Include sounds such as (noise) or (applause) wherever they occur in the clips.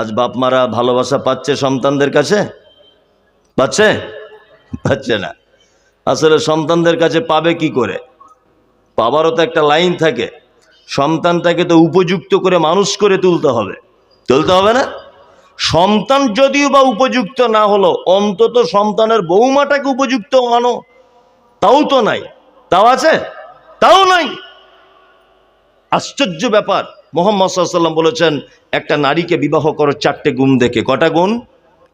আজ বাপ মারা ভালোবাসা পাচ্ছে সন্তানদের কাছে? পাচ্ছে? পাচ্ছে না। আসলে সন্তানদের কাছে পাবে কি করে? পাবারও তো একটা লাইন থাকে। সন্তানটাকে তো উপযুক্ত করে মানুষ করে তুলতে হবে। তুলতে হবে না? সন্তান যদিও বা উপযুক্ত না হলো অন্তত সন্তানের বৌমাটাকে উপযুক্ত মানো। তাও তো নাই। তাও আছে? তাও নাই। আশ্চর্য ব্যাপার। মোহাম্মদ সাল্লাম বলেছেন, একটা নারীকে বিবাহ করো চারটে গুণ দেখে। কটা গুণ?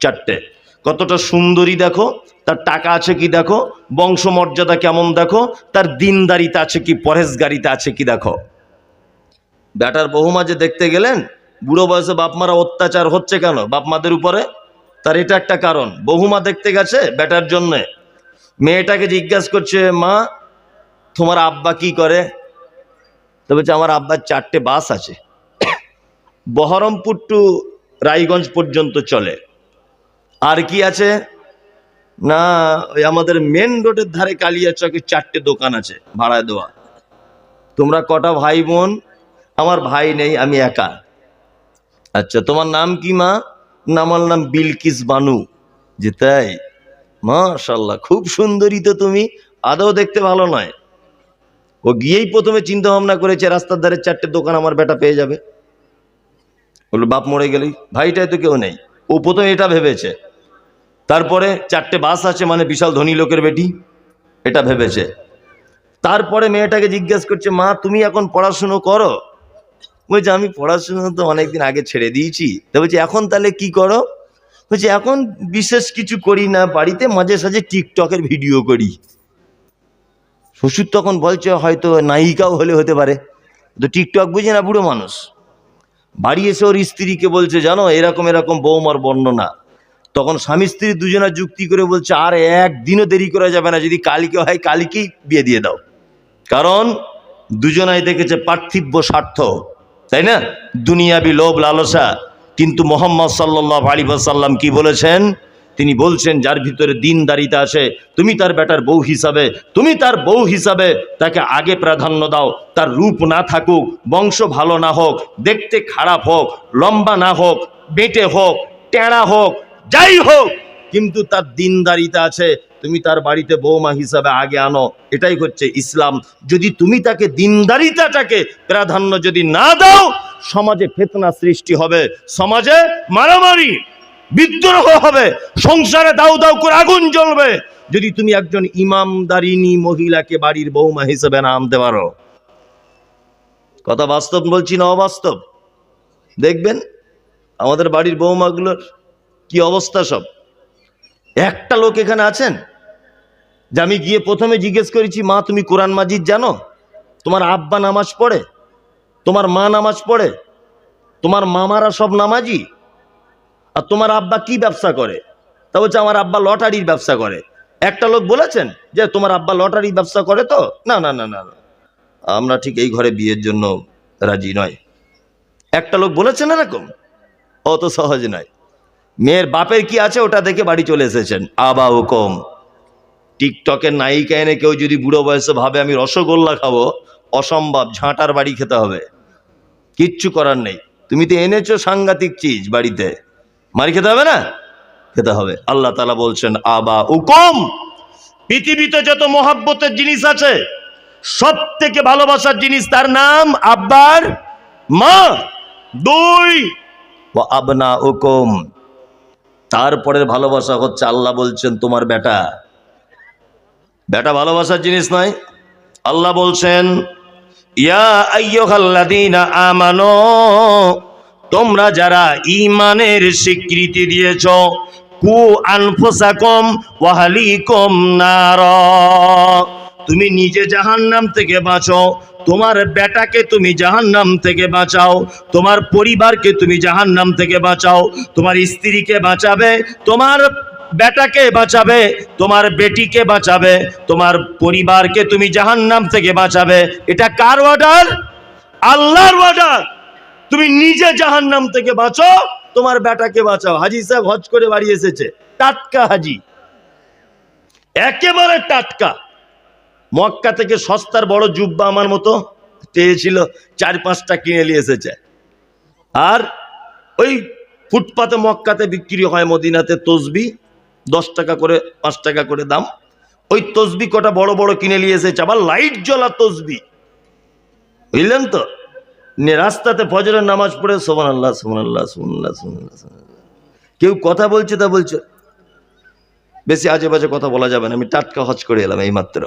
চারটে। কতটা সুন্দরী দেখো, তার টাকা আছে কি দেখো, বংশমর্যাদা কেমন দেখো, তার দিনদারিতে আছে কি পরেশগারিতে আছে কি দেখো। বেটার বহুমা যে দেখতে গেলেন, বুড়ো বয়সে বাপমারা অত্যাচার হচ্ছে কেন? বাপমাদের উপরে? তার এটা একটা কারণ। বহুমা দেখতে গেছে বেটার জন্যে। মেয়েটাকে জিজ্ঞাসা করছে, মা, তোমার আব্বা কি করে? তো বলছে আমার আব্বার চারটে বাস আছে, বহরমপুর টু রায়গঞ্জ পর্যন্ত চলে। আর কি আছে? না, ওই আমাদের মেন রোডের ধারে কালিয়া চকের চারটে দোকান আছে ভাড়ায় দেওয়া। তোমরা কটা ভাই বোন? আমার ভাই নেই, আমি একা। আচ্ছা তোমার নাম কি মা? না, আমার নাম বিলকিস বানু। যে তাই? মাশাল্লাহ খুব সুন্দরী তো তুমি। আদৌ দেখতে ভালো নয়। ও গিয়েই প্রথমে চিন্তা ভাবনা করেছে, রাস্তার ধারে চারটে দোকান আমার বেটা পেয়ে যাবে। বলল, বাপ মরে গেলেই? ভাইটাই তো কেউ নেই। ও প্রথমে এটা ভেবেছে। তারপরে চারটে বাস আছে মানে বিশাল ধনী লোকের বেটি, এটা ভেবেছে। তারপরে মেয়েটাকে জিজ্ঞেস করছে, মা, তুমি এখন পড়াশুনো করো? বলছে, আমি পড়াশুনো তো অনেকদিন আগে ছেড়ে দিয়েছি। তো বলছি, এখন তাহলে কি করো? বলছি, এখন বিশেষ কিছু করি না, বাড়িতে মাঝে সাঝে টিকটকের ভিডিও করি। শ্বশুর তখন বলছে হয়তো নায়িকাও হলে হতে পারে। তো টিকটক বুঝে না বুড়ো মানুষ। বাড়ি এসে ওর স্ত্রীকে বলছে, জানো, এরকম এরকম বৌমার বর্ণনা। তখন স্বামী স্ত্রী দুজনা যুক্তি করে বলছে, আর একদিনও দেরি করা যাবে না, যদি কালকে হয় কালকেই বিয়ে দিয়ে দাও। কারণ দুজনাই দেখেছে পার্থিব্য স্বার্থ, তাই না? দুনিয়াবি লোভ লালসা। কিন্তু মোহাম্মদ সাল্লাহ আলী সাল্লাম কি বলেছেন? তিনি বলছেন, যার ভিতরে দিনদারিতা আছে, তুমি তার বেটার বউ হিসাবে, তুমি তার বউ হিসাবে তাকে আগে প্রাধান্য দাও। তার রূপ না থাকুক, বংশ ভালো না হোক, দেখতে খারাপ হোক, লম্বা না হোক, বেটে হোক, টেড়া হোক, যাই হোক, কিন্তু তার দিনদারিতা আছে, তুমি তার বাড়িতে বৌমা হিসাবে আগে আনো। এটাই হচ্ছে ইসলাম। যদি তুমি তাকে দিনদারিতাটাকে প্রাধান্য যদি না দাও, সমাজে ফেতনা সৃষ্টি হবে। সমাজে মারামারি বিদ্রোহ হবে, সংসারে দাউ দাউ করে আগুন জ্বলবে। যদি তুমি একজন ইমামদারিনী মহিলাকে বাড়ির বৌমা হিসেবে না আনতে পারো। কথা বাস্তব বলছি না অবাস্তব? দেখবেন, আমাদের বাড়ির বৌমাগুলোর কি অবস্থা সব? একটা লোক এখানে আছেন, যে আমি গিয়ে প্রথমে জিজ্ঞেস করেছি, মা, তুমি কোরআন মাজিদ জানো? তোমার আব্বা নামাজ পড়ে? তোমার মা নামাজ পড়ে? তোমার মামারা সব নামাজি? আর তোমার আব্বা কি ব্যবসা করে? তা বলছে, আমার আব্বা লটারির ব্যবসা করে। একটা লোক বলেছেন যে, তোমার আব্বা লটারির ব্যবসা করে তো? না না না না। আমরা ঠিক এই ঘরে বিয়ের জন্য রাজি নয়। একটা লোক বলেছেন এরকম? অত সহজ নয়। মেয়ের বাপের কি আছে ওটা দেখে বাড়ি চলে এসেছেন? আবা হুকম টিকটকের নায়িকা এনে কেউ যদি বুড়ো বয়সে ভাবে, আমি রসগোল্লা খাব, অসম্ভব, ঝাঁটার বাড়ি খেতে হবে। কিচ্ছু করার নেই। তুমি তো এনেছো সাংঘাতিক চিজ বাড়িতে। মারি খেতে হবে না? খেতে হবে। আল্লাহ তালা বলছেন আবা হুকম পৃথিবীতে যত মহাব্বতের জিনিস আছে সব থেকে ভালোবাসার জিনিস তার নাম আব্বার মা। দুই ও আবনা হুকুম তারপরের ভালোবাসা হচ্ছে আল্লাহ বলছেন, তোমার বেটা। বেটা ভালোবাসার জিনিস নয়। আল্লাহ বলছেন, ইয়া আইয়ুহাল্লাযীনা আমানো। তোমরা যারা ঈমানের স্বীকৃতি দিয়েছ, কু আনফুসাকুম ওয়া আহলিকুম নার। তুমি নিজে জাহান্নাম থেকে বাঁচো, তোমার বেটাকে তুমি জাহান্নাম থেকে বাঁচাও, তোমার পরিবারকে তুমি জাহান্নাম থেকে বাঁচাও, তোমার স্ত্রীকে বাঁচাবে, তোমার বেটাকে বাঁচাবে, তোমার বেটিকে বাঁচাবে, তোমার পরিবারকে তুমি জাহান্নাম থেকে বাঁচাবে। এটা কার অর্ডার আল্লাহর অর্ডার তুমি নিজে জাহান নাম থেকে বাঁচো, তোমার বেটাকে বাঁচাও। হাজি সাহেব হজ করে বাড়ি এসেছে। টাটকা হাজি। একেবারে টাটকা। মক্কা থেকে সস্তার বড় জুব্বা আমার মতো পেয়েছিল, চার পাঁচটা কিনে নিয়ে এসেছে। আর ওই ফুটপাতে মক্কাতে বিক্রি হয় মদিনাতে তসবি, দশ টাকা করে, পাঁচ টাকা করে দাম। ওই তসবি কটা বড় বড় কিনে নিয়ে এসেছে, আবার লাইট জ্বলা তসবি। বুঝলেন তো? রাস্তাতে ফজরের নামাজ পড়ে সোমান আল্লাহ সোমান আল্লাহ সোমান আল্লাহ আল্লাহ কেউ কথা বলছে তা বলছে। বেশি আজে বাজে কথা বলা যাবে না, আমি টাটকা হজ করে এলাম এই মাত্র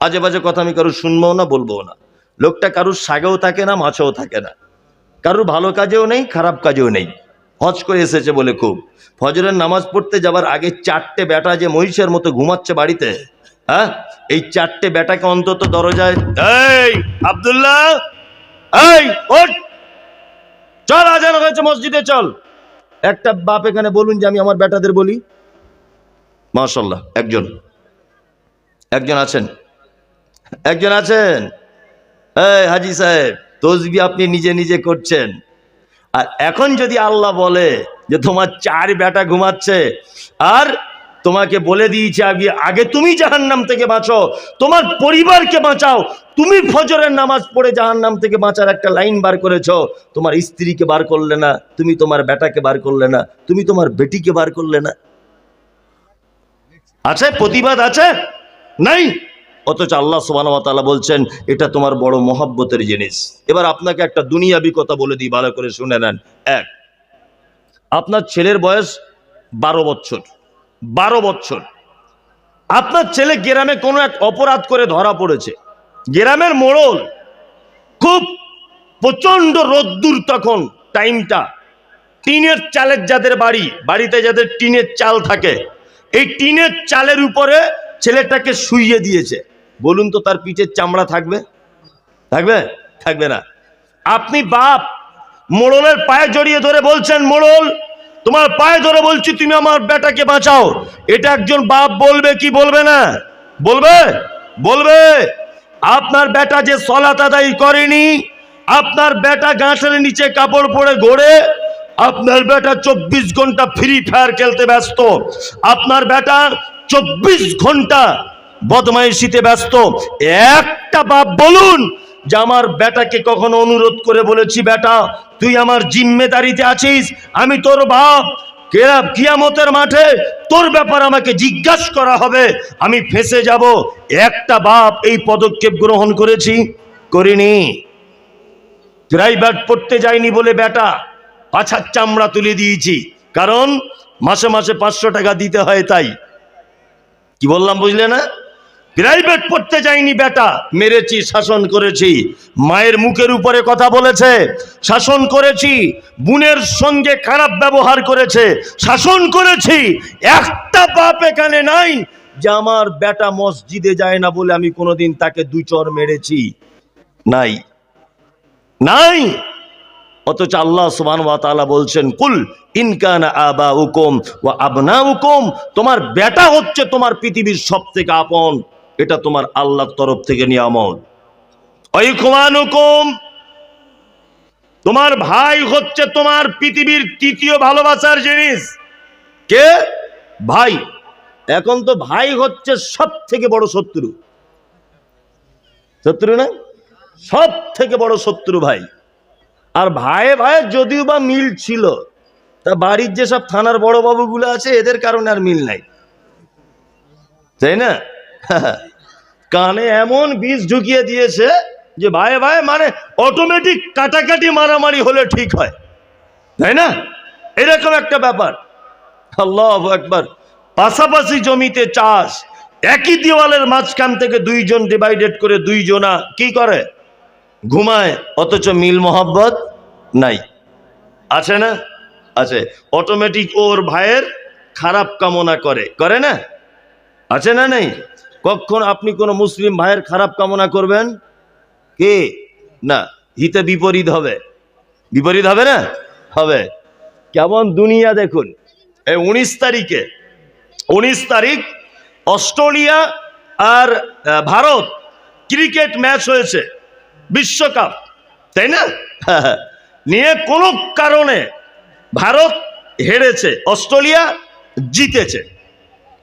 আজে বাজে কথা আমি কারোর শুনব না বলব না। লোকটা কারোর সাগেও থাকে না, মাছেও থাকে না। কারোর ভালো কাজেও নেই, খারাপ কাজেও নেই। হজ করে এসেছে বলে খুব। ফজরের নামাজ পড়তে যাবার আগে চারটে বেটা যে মহিষের মতো ঘুমাচ্ছে বাড়িতে হ্যাঁ? এই চারটে বেটাকে অন্তত দরজায় এই, আব্দুল্লাহ! এই, ওঠ। চল আজান হয়েছে মসজিদে, চল। একটা বাপ এখানে বলুন যে আমি আমার বেটাদের বলি। মাশাল্লাহ একজন। একজন আছেন। একজন আছেন। এই, হাজি সাহেব, তসবি আপনি নিজে নিজে করছেন। আর এখন যদি আল্লাহ বলে যে তোমার চার বেটা ঘুমাচ্ছে, আর তোমাকে বলে দিয়েছে, আগে আগে তুমি জাহান্নাম থেকে বাঁচো, তোমার পরিবারকে বাঁচাও। তুমি ফজরের নামাজ পড়ে জাহান্নাম থেকে বাঁচার একটা লাইন বার করেছ, তোমার স্ত্রীকে বার করলে না, তুমি তোমার বেটাকে বার করলে না, তুমি তোমার বেটিকে বার করলে না। আছে? প্রতিবাদ আছে? নাই? অথচ আল্লাহ সুবাহ বলছেন, এটা তোমার বড় মহাব্বতের জিনিস। এবার আপনাকে একটা দুনিয়াবি কথা বলে দিই, ভালো করে শুনে নেন। এক, আপনার ছেলের বয়স বারো বছর। বারো বছর। আপনার ছেলে গ্রামে কোনো এক অপরাধ করে ধরা পড়েছে। গ্রামের মোড়ল খুব প্রচণ্ড রোদ্দুর তখন, টাইমটা। টিনের চালের যাদের বাড়ি, বাড়িতে যাদের টিনের চাল থাকে, এই টিনের চালের উপরে ছেলেটাকে শুইয়ে দিয়েছে। বলুন তো তার পিঠের চামড়া থাকবে? থাকবে? থাকবে না। আপনি বাপ, মোড়লের পায়ে জড়িয়ে ধরে বলছেন, মোড়ল তোমার পায়ে ধরে বলছি, তুমি আমার বেটাকে বাঁচাও। এটা একজন বাপ বলবে, কি বলবে না? বলবে? বলবে? আপনার বেটা যে সলাত আদায় করেনি, আপনার বেটা গাছের নিচে কাপড় পরে ঘোরে, আপনার বেটা চব্বিশ ঘণ্টা ফ্রি ফায়ার খেলতে ব্যস্ত, আপনার বেটা চব্বিশ ঘণ্টা বদমাইশিতে ব্যস্ত। একটা বাপ বলুন যে আমার বেটাকে কখনো অনুরোধ করে বলেছি, বেটা, তুই আমার জিম্মেদারিতে আছিস, আমি তোর বাপ। কিয়ামতের মাঠে তোর ব্যাপার আমাকে জিজ্ঞাসা করা হবে, আমি ফেসে যাব। একটা বাপ এই পদক্ষেপ গ্রহণ করেছি, করিনি। ড্রাইভার পড়তে যায়নি বলে, বেটা পাছার চামড়া তুলে দিয়েছি, কারণ মাসে মাসে পাঁচশো টাকা দিতে হয় তাই। কি বললাম, বুঝলে না? প্রাইভেট পড়তে যায়নি বেটা। মেরেছি, শাসন করেছি। মায়ের মুখের উপরে কথা বলেছে, শাসন করেছি। বোনের সঙ্গে খারাপ ব্যবহার করেছে, শাসন করেছি। একটা বাপ এখানে নাই যে আমার বেটা মসজিদে যায় না বলে আমি কোনোদিন তাকে দুই চর মেরেছি। নাই। নাই। অথচ আল্লাহ সুবান তাআলা বলছেন, কুল ইনকান আবা উকুম ও আবনা উকুম তোমার বেটা হচ্ছে তোমার পৃথিবীর সব থেকে আপন। এটা তোমার আল্লাহর তরফ থেকে নিয়ামত। ওই তোমার ভাই হচ্ছে তোমার পৃথিবীর তৃতীয় ভালোবাসার জিনিস। কে? ভাই। এখন তো ভাই হচ্ছে সব থেকে বড় শত্রু। শত্রু না? সব থেকে বড় শত্রু ভাই। আর ভাইয়ে ভাইয়ে যদিও বা মিল ছিল, তা বাড়ির যেসব থানার বড় বাবুগুলো আছে, এদের কারণে আর মিল নাই। তাই না? (laughs) কানে এমন বীজ ঢুকিয়ে দিয়েছে যে ভাইয়ে ভাই মানে অটোমেটিক কাটাকাটি মারামারি হলে ঠিক হয়। তাই না? এরকম একটা ব্যাপার। আল্লাহ একবার পাশাপাশি জমিতে চাষ। একই দেওয়ালের মাঝখান থেকে দুইজন ডিভাইডেড করে দুইজনা কি করে? ঘুমায়, অথচ মিল মোহাব্বত নাই। আছে না? আছে। অটোমেটিক ওর ভাইয়ের খারাপ কামনা করে। করে না? আছে না নেই? কখন আপনি কোনো মুসলিম ভাইয়ের খারাপ কামনা করবেন? কে? না, হিতে বিপরীত হবে। বিপরীত হবে না? হবে। কেমন দুনিয়া দেখুন। এই উনিশ তারিখে, উনিশ তারিখ, অস্ট্রেলিয়া আর ভারত ক্রিকেট ম্যাচ হয়েছে, বিশ্বকাপ, তাই না? (laughs) নিয়ে কোনো কারণে ভারত হেরেছে, অস্ট্রেলিয়া জিতেছে।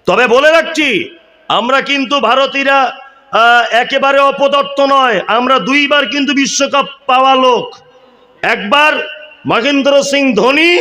তবে বলে রাখছি আমরা কিন্তু ভারতীরা একেবারে অপদত্ত নয়। আমরা দুইবার কিন্তু বিশ্বকাপ পাওয়া লোক। একবার মহেন্দ্র সিং ধোনি